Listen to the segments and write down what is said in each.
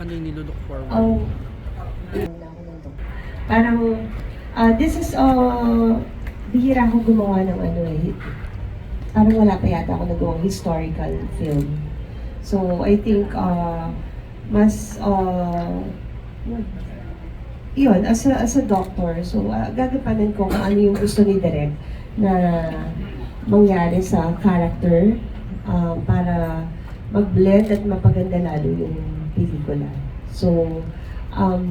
Ano yung nilook forward? Oh, parang, ah, this is, uh, bihira ako gumawa ng ano eh. Parang wala pa yata ako nagawang historical film. So, I think, uh, mas, uh, yun, as a, as a doctor, so uh, gagapanan ko kung ano yung gusto ni Direk na mangyari sa character um, para mag-blend at mapaganda lalo yung pelikula. So, um,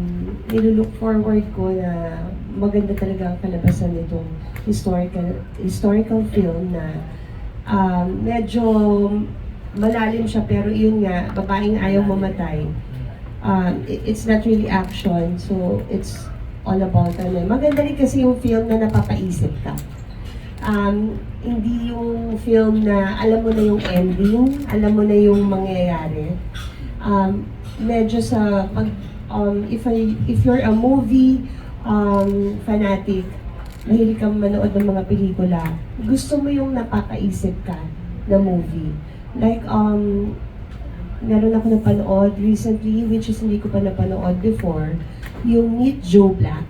nilulook forward ko na maganda talaga ang kalabasan nitong historical historical film na um, medyo malalim siya pero yun nga, babaeng ayaw mamatay. Um, it's not really action, so it's all about ano. Maganda rin kasi yung film na napapaisip ka. Um, hindi yung film na alam mo na yung ending, alam mo na yung mangyayari. Um, medyo sa pag um, if I, if you're a movie um, fanatic, mahilig kang manood ng mga pelikula, gusto mo yung napapaisip ka na movie. Like, um, meron ako napanood recently, which is hindi ko pa napanood before, yung Meet Joe Black.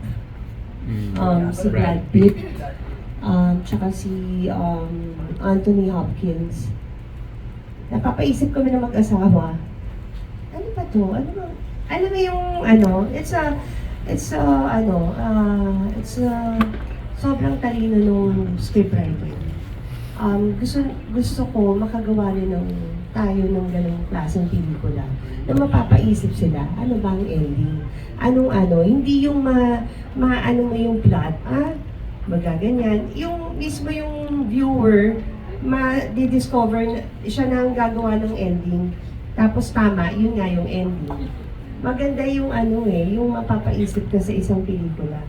Um, si Brad Pitt. Um, tsaka si um, Anthony Hopkins. Napapaisip kami na mag-asawa. Ano ba to? Ano ba? Alam mo yung ano, it's a, it's a, ano, uh, it's a, sobrang talino nung scriptwriter. Um, gusto, gusto ko makagawa rin ng tayo ng ganong klaseng pelikula na mapapaisip sila, ano ba ang ending? Anong ano? Hindi yung ma, maano mo yung plot, ah, magaganyan. Yung mismo yung viewer, ma-discover siya na ang gagawa ng ending. Tapos tama, yun nga yung ending. Maganda yung ano eh, yung mapapaisip ka sa isang pelikula.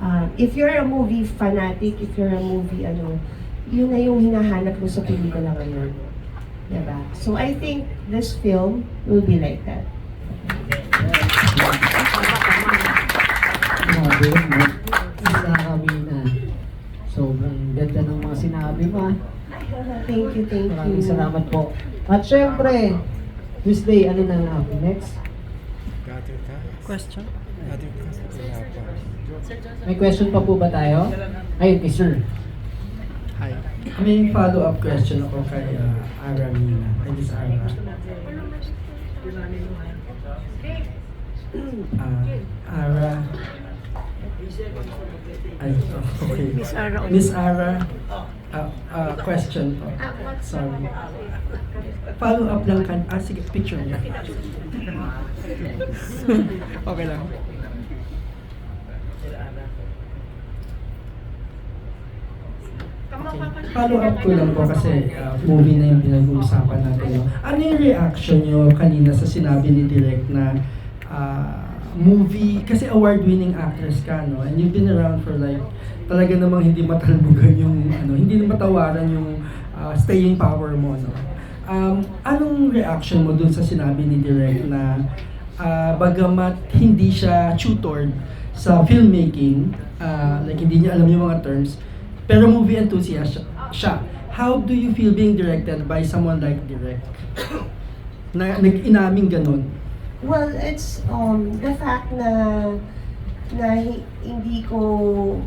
Ah, if you're a movie fanatic, if you're a movie ano, yun na yung hinahanap mo sa pelikula ngayon. Diba? So I think this film will be like that. Grabe no? Na sobrang ganda ng mga sinabi mo. Thank you, thank you. Maraming salamat po. At syempre, Tuesday, ano na nga? Next? Question? May question pa po ba tayo? Ayun, kay sir. Hi. May follow-up question ako kay uh, Ara Mina. Kay Miss Ara. Ah, Ara. Ay, okay. Miss Ara. Miss Ara. Ah, ah, question po. Sorry. Follow-up lang kan... Ah, sige, picture niya. Okay lang. Follow-up ko lang po kasi uh, movie na yung pinag-uusapan natin. No? Ano yung reaction nyo kanina sa sinabi ni Direk na uh, movie, kasi award-winning actress ka, no? And you've been around for like, talaga namang hindi matalbugan yung, ano, hindi matawaran yung uh, staying power mo, no? Um, anong reaction mo dun sa sinabi ni Direk na uh, bagamat hindi siya tutored sa filmmaking, uh, like hindi niya alam yung mga terms, pero movie enthusiast siya-. How do you feel being directed by someone like Direk? na nag-inaming ganun. Well, it's um, the fact na na hi- hindi ko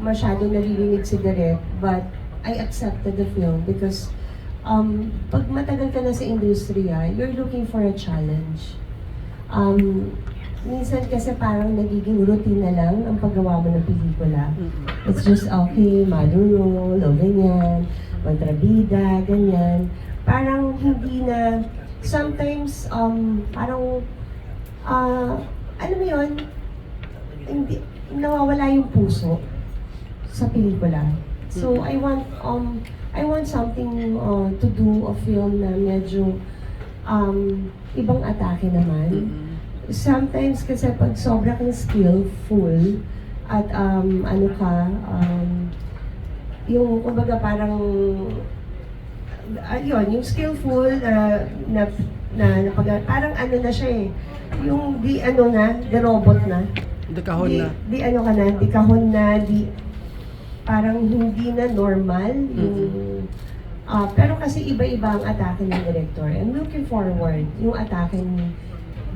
masyado naririnig Direk, but I accepted the film because um, pag matagal ka na sa industriya, you're looking for a challenge. Um, minsan kasi parang nagiging routine na lang ang paggawa mo ng pelikula. It's just, okay, role, o ganyan, kontrabida, ganyan. Parang hindi na, sometimes, um, parang, ah, ano mo yun, hindi, nawawala yung puso sa pelikula. So, I want, um, I want something uh, to do a film na medyo um, ibang atake naman sometimes kasi pag sobra kang skillful at um, ano ka, um, yung kumbaga parang ayun, yung skillful na na na, na pag, parang ano na siya eh. Yung di ano na, the robot na. Dekahon di, na. Di ano ka na, di kahon na, di parang hindi na normal yung ah, pero kasi iba-iba ang atake ng director. I'm looking forward yung atake ni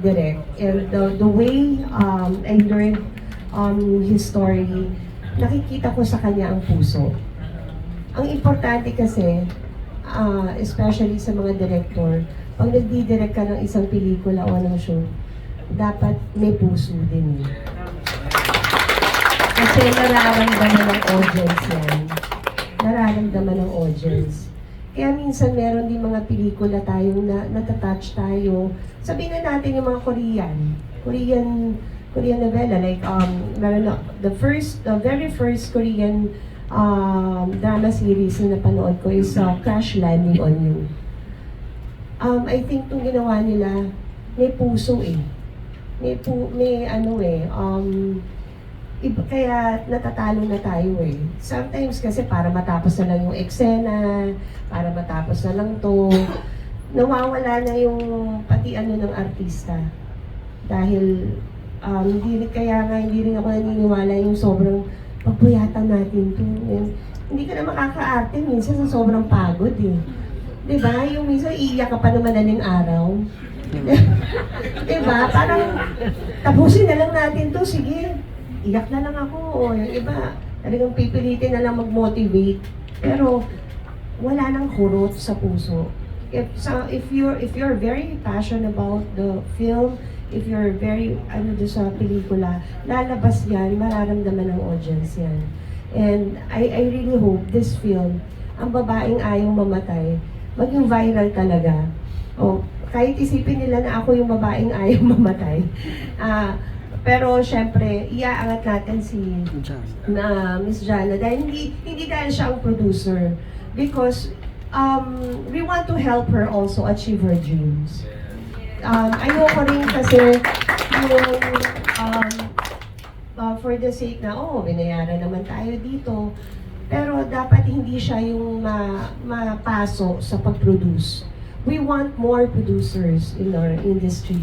direct. And the, the way um, I learned um, his story, nakikita ko sa kanya ang puso. Ang importante kasi, ah, especially sa mga director, pag nagdi-direct ka ng isang pelikula o ng show, dapat may puso din. eh. Kasi nararamdaman ng audience yan. Nararamdaman ng audience. Kaya minsan meron din mga pelikula tayong na natatouch tayo. Sabihin na natin yung mga Korean. Korean Korean novela like um meron na, the first the very first Korean um, drama series na napanood ko is uh, Crash Landing on You. Um, I think itong ginawa nila, may puso eh. May, pu, may ano eh, um, iba, kaya natatalo na tayo eh. Sometimes kasi para matapos na lang yung eksena, para matapos na lang to, nawawala na yung pati ano ng artista. Dahil um, hindi rin- kaya nga hindi rin ako naniniwala yung sobrang pagpuyatan natin to. And, hindi ka na makakaarte minsan sa sobrang pagod eh. 'Di ba? Yung minsan iiyak ka pa ng madaling araw. 'Di ba? Parang tapusin na lang natin to, sige. Iyak na lang ako. O yung iba, talagang pipilitin na lang mag-motivate. Pero wala nang kurot sa puso. If so, if you're if you're very passionate about the film, if you're very ano do sa pelikula, lalabas 'yan, mararamdaman ng audience 'yan. And I I really hope this film, ang babaeng ayaw mamatay, maging viral talaga. O kahit isipin nila na ako yung babaeng ayaw mamatay. Ah, pero syempre, iaangat natin si na Miss Jana dahil hindi hindi dahil siya ang producer because um, we want to help her also achieve her dreams. Um, ayoko rin kasi yung um, uh, for the sake na, oh, binayaran naman tayo dito. Pero dapat hindi siya yung ma mapaso sa pag-produce. We want more producers in our industry.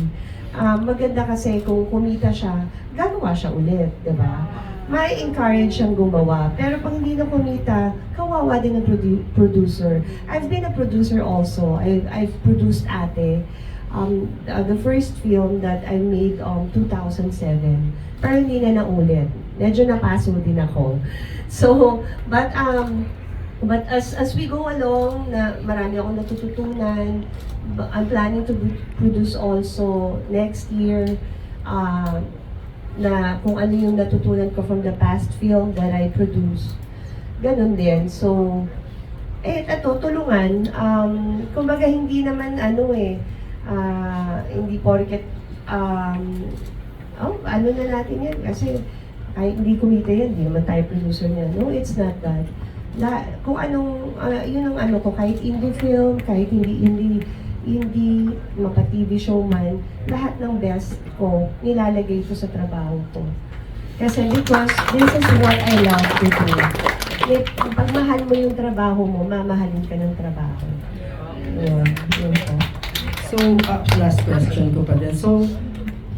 Um, maganda kasi kung kumita siya, gagawa siya ulit, di ba? May encourage siyang gumawa. Pero pag hindi na kumita, kawawa din ang produ- producer. I've been a producer also. I, I've produced Ate. Um, uh, the first film that I made um 2007. Pero hindi na naulit. Medyo napaso din ako. So, but um, but as as we go along, na marami akong natututunan. I'm planning to produce also next year. Uh, na kung ano yung natutunan ko from the past film that I produced. Ganon din. So, eh, ito, tulungan. Um, kumbaga, hindi naman, ano eh, ah, hindi porket, um, oh, ano na natin yan, kasi kahit hindi kumita yan, hindi naman tayo producer niya. No, it's not that. La, kung anong, ah, yun ang ano ko, kahit indie film, kahit hindi, hindi, hindi mapa-TV show man, lahat ng best ko, nilalagay ko sa trabaho ko. Kasi because this is what I love to do. May, pag mahal mo yung trabaho mo, mamahalin ka ng trabaho. Yun, yun po. So, uh, last question ko pa din. So,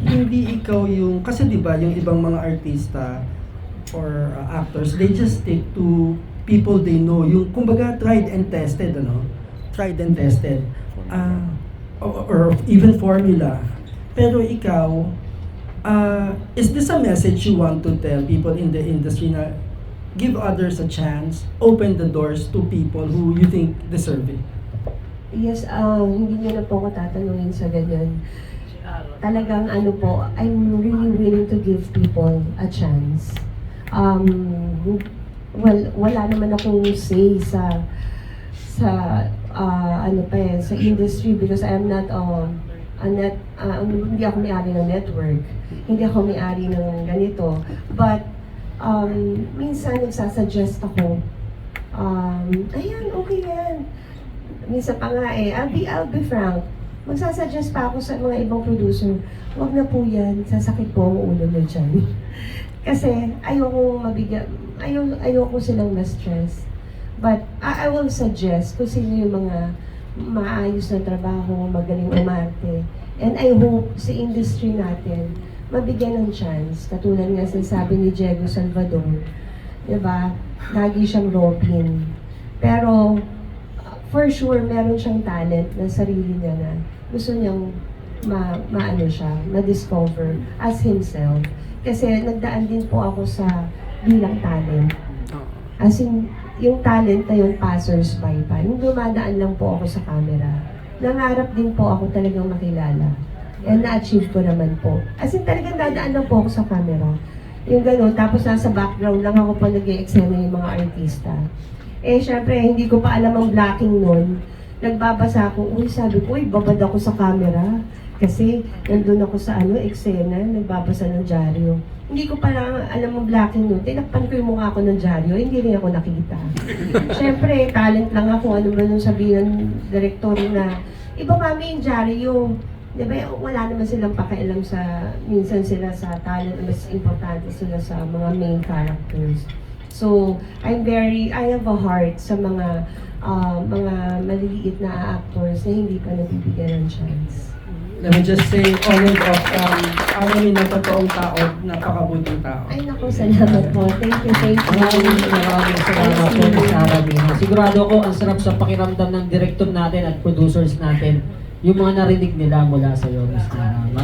hindi ikaw yung, kasi di ba yung ibang mga artista or uh, actors, they just stick to people they know. Yung, kumbaga, tried and tested, ano? Tried and tested. Ah, or, or even formula. Pero ikaw, uh, is this a message you want to tell people in the industry na give others a chance, open the doors to people who you think deserve it? Yes, ah, hindi niyo na po ako tatanungin sa ganyan. Talagang ano po, I'm really willing to give people a chance. Um, well, wala naman akong say sa sa ah, ano pa eh, sa industry because I am not a net, ah, hindi ako may-ari ng network. Hindi ako may-ari ng ganito. But, um, minsan nagsasuggest ako, um, ayan, okay yan. Minsan pa nga eh, I'll be, I'll be frank. Magsasuggest pa ako sa mga ibang producer, wag na po yan, sasakit po ang ulo mo dyan. Kasi ayoko mabigyan, ayaw, ayoko silang ma-stress. But I, I will suggest kung sino yung mga maayos na trabaho, magaling umarte. And I hope sa industry natin, mabigyan ng chance. Katulad nga sa sabi ni Diego Salvador, di ba? Lagi siyang Robin. Pero, for sure, meron siyang talent na sarili niya na gusto niyang ma, maano siya, ma-discover as himself. Kasi nagdaan din po ako sa bilang talent. As in, yung talent na yun, passers-by pa. Yung dumadaan lang po ako sa camera, nangarap din po ako talagang makilala. And na-achieve ko naman po. As in, talagang dadaan lang po ako sa camera. Yung gano'n, tapos nasa background lang ako pa nag eksena yung mga artista. Eh, syempre, hindi ko pa alam ang blocking nun. Nagbabasa ako, uy, sabi ko, uy, babad ako sa camera. Kasi, nandun ako sa ano, eksena, nagbabasa ng dyaryo. Hindi ko pa lang alam ang blocking nun. Tinakpan ko yung mukha ko ng dyaryo, hindi rin ako nakita. Syempre, talent lang ako. Ano ba nung sabihin ng direktor na, iba mami yung dyaryo. Di ba, wala naman silang pakialam sa, minsan sila sa talent, mas importante sila sa mga main characters. So, I'm very, I have a heart sa mga, ah, mga maliliit na actors na hindi pa nabibigyan ng chance. Let me just say, all of um, Arami na totoong tao, napakabuting tao. Ay, naku, salamat po. Thank you, thank you. Maraming maraming salamat po Miss Arabina. Sigurado ko ang sarap sa pakiramdam ng director natin at producers natin yung mga narinig nila mula sa iyo, Miss Nara.